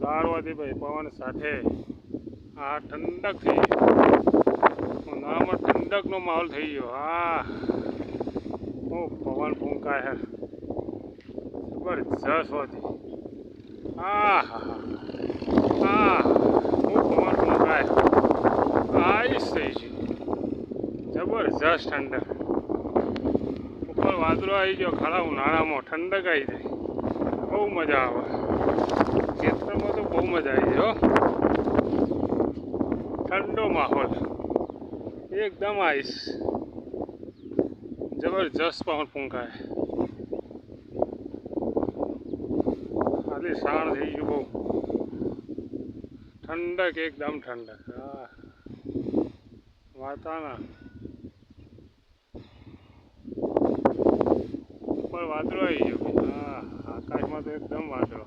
વધારવાથી ભાઈ પવન સાથે આ ઠંડક થઈ ગયું ઉનાળામાં ઠંડકનો માહોલ થઈ ગયો. હા. ઓ, પવન ફૂંકાય હે. જબરજસ્ત હોતી. હા હા. હા હું પવન ફૂંકાય. આઈસ થઈ છે જબરજસ્ત ઠંડક. ઉપર વાદળો આવી ગયો. ખાડા ઉનાળામાં ઠંડક આવી જાય બહુ મજા આવે. ખેતરમાં તો મજા આવી જાય ઠંડો માહોલ. એકદમ આઈસ જબરજસ્ત પવન ફૂંકાય. ખાલી શાણ થઈ ગયું બહુ. ઠંડક, એકદમ ઠંડક. હા. વાતાના ઉપર વાદળો આવી ગયો. હા, આકાશમાં તો એકદમ વાદળો.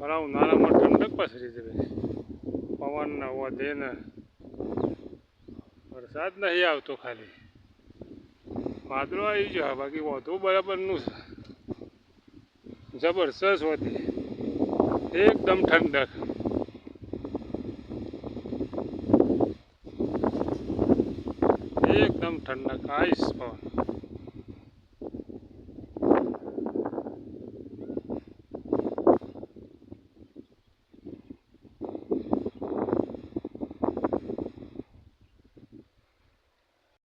ખરા ઉનાળામાં ઠંડક પસરી જવે પવનના પવન ને વધે ને વરસાદ નહીં આવતો ખાલી. વાદળો આવી જાય બાકી વધુ બરાબરનું છે. જબરજસ્ત હોતી એકદમ ઠંડક. એકદમ ઠંડક. આઈસ પવન.